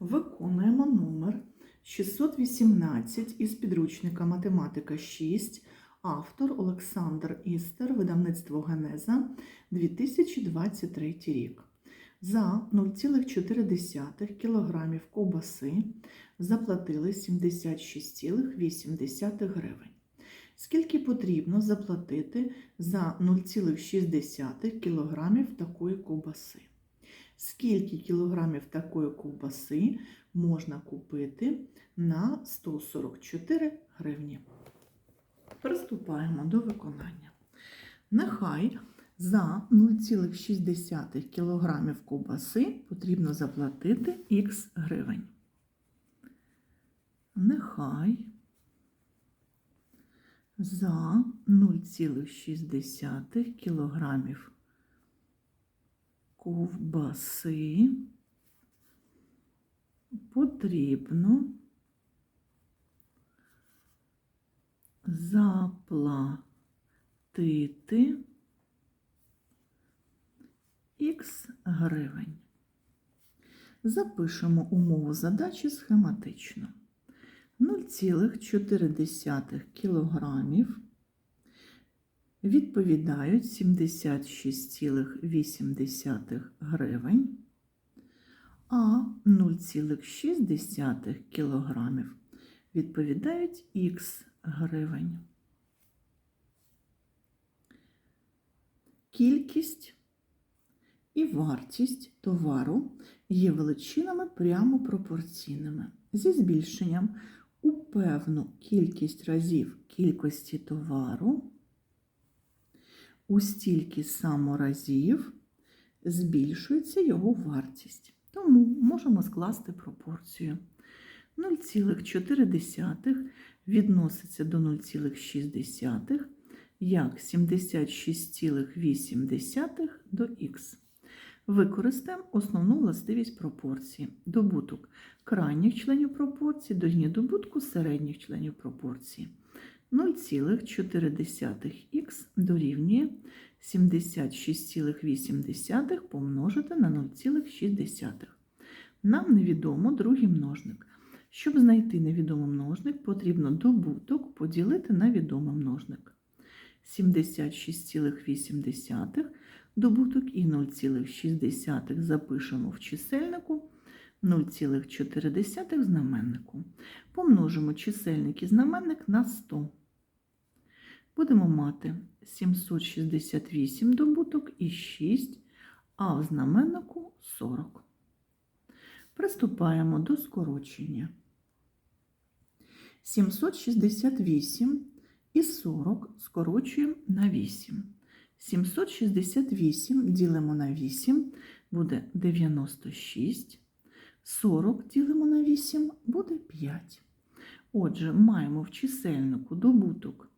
Виконуємо номер 618 із підручника Математика 6, автор Олександр Істер, видавництво Генеза, 2023 рік. За 0,4 кг ковбаси заплатили 76,8 гривень. Скільки потрібно заплатити за 0,6 кг такої ковбаси? Скільки кілограмів такої ковбаси можна купити на 144 гривні? Приступаємо до виконання. Нехай за 0,6 кг ковбаси потрібно заплатити х гривень. Нехай за 0,6 кілограмів ковбаси потрібно заплатити х гривень. Запишемо умову задачі схематично. 0,4 кілограмів відповідають 76,8 гривень, а 0,6 кілограмів відповідають х гривень. Кількість і вартість товару є величинами прямо пропорційними. Зі збільшенням у певну кількість разів кількості товару у стільки само разів збільшується його вартість. Тому можемо скласти пропорцію. 0,4 відноситься до 0,6, як 76,8 до х. Використаємо основну властивість пропорції. Добуток крайніх членів пропорції дорівнює добутку середніх членів пропорції. 0,4х дорівнює 76,8 помножити на 0,6. Нам невідомо другий множник. Щоб знайти невідомий множник, потрібно добуток поділити на відомий множник. 76,8 добуток і 0,6 запишемо в чисельнику, 0,4 в знаменнику. Помножимо чисельник і знаменник на 100. Будемо мати 768 добуток і 6, а в знаменнику 40. Приступаємо до скорочення. 768 і 40 скорочуємо на 8. 768 ділимо на 8 буде 96. 40 ділимо на 8 буде 5. Отже, маємо в чисельнику добуток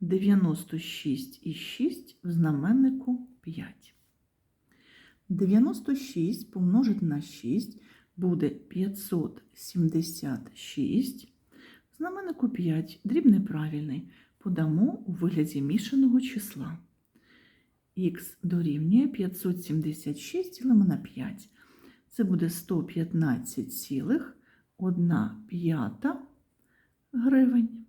96 і 6 в знаменнику 5. 96 помножити на 6 буде 576. В знаменнику 5 дріб неправильний. Подамо у вигляді мішаного числа. Х дорівнює 576 ділимо на 5. Це буде 115,1 п'ята гривень.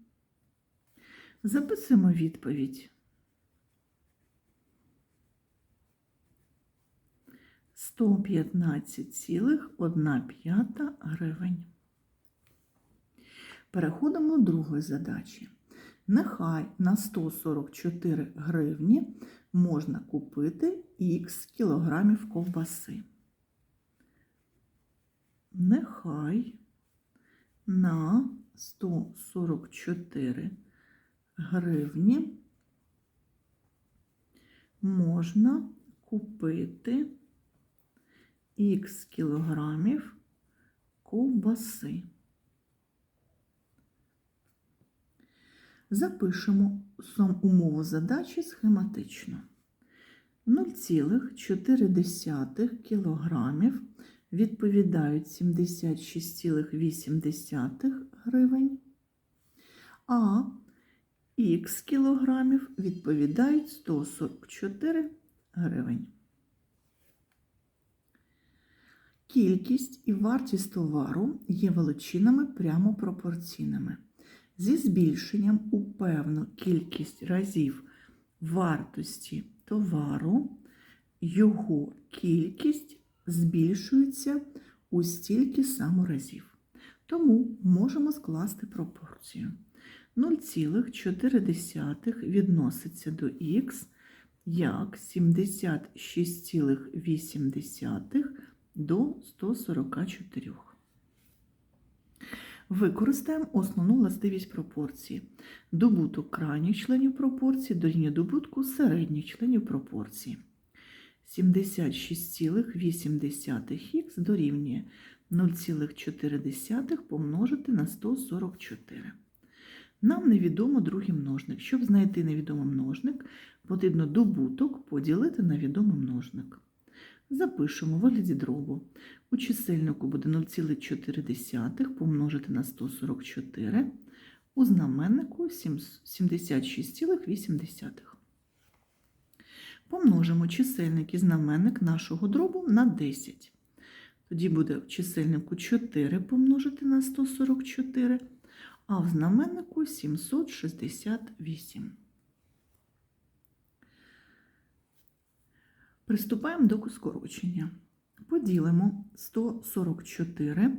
Записуємо відповідь. 115,1 п'ята гривень. Переходимо до другої задачі. Нехай на 144 гривні можна купити х кілограмів ковбаси. Нехай на 144 гривні можна купити х кілограмів ковбаси. Запишемо сам умову задачі схематично. 0,4 кілограмів відповідають 76,8 гривень, а х кілограмів відповідають 144 гривень. Кількість і вартість товару є величинами прямо пропорційними. Зі збільшенням у певну кількість разів вартості товару його кількість збільшується у стільки само разів. Тому можемо скласти пропорцію. 0,4 відноситься до х як 76,8 до 144. Використаємо основну властивість пропорції. Добуток крайніх членів пропорції дорівнює добутку середніх членів пропорції. 76,8х дорівнює 0,4 помножити на 144. Нам невідомо другий множник. Щоб знайти невідомий множник, потрібно добуток поділити на відомий множник. Запишемо вигляді дробу. У чисельнику буде 0,4 помножити на 144, у знаменнику 76,8. Помножимо чисельник і знаменник нашого дробу на 10. Тоді буде в чисельнику 4 помножити на 144, а в знаменнику 768. Приступаємо до скорочення. Поділимо 144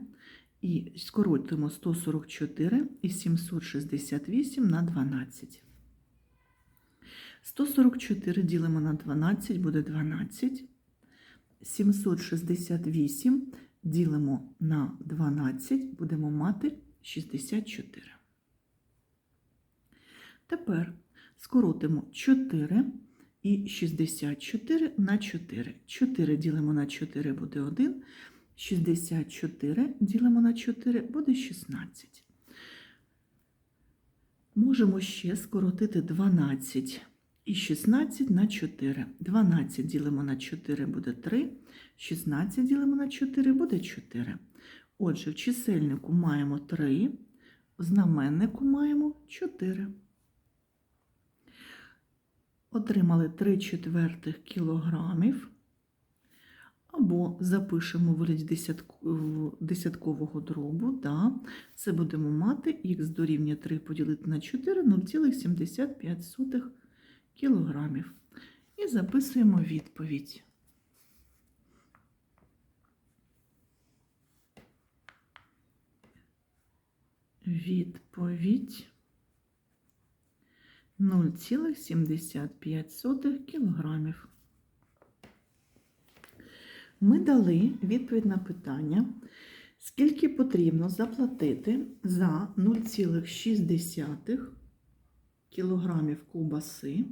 і скоротимо 144 і 768 на 12. 144 ділимо на 12, буде 12. 768 ділимо на 12, будемо мати 64. Тепер скоротимо 4 і 64 на 4. 4 ділимо на 4 буде 1. 64 ділимо на 4 буде 16. Можемо ще скоротити 12 і 16 на 4. 12 ділимо на 4 буде 3. 16 ділимо на 4 буде 4. Отже, в чисельнику маємо 3, в знаменнику маємо 4. Отримали 3 четвертих кілограмів. Або запишемо вигляді десяткового дробу. Да. Це будемо мати х дорівнює 3 поділити на 4 0,75 кілограмів. І записуємо відповідь. Відповідь 0,75 кілограмів. Ми дали відповідь на питання, скільки потрібно заплатити за 0,6 кілограмів ковбаси,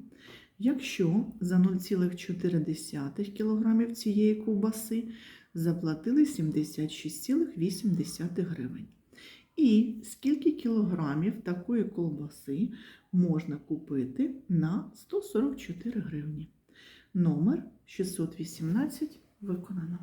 якщо за 0,4 кілограмів цієї ковбаси заплатили 76,8 гривень. І скільки кілограмів такої колбаси можна купити на 144 гривні. Номер 618 виконано.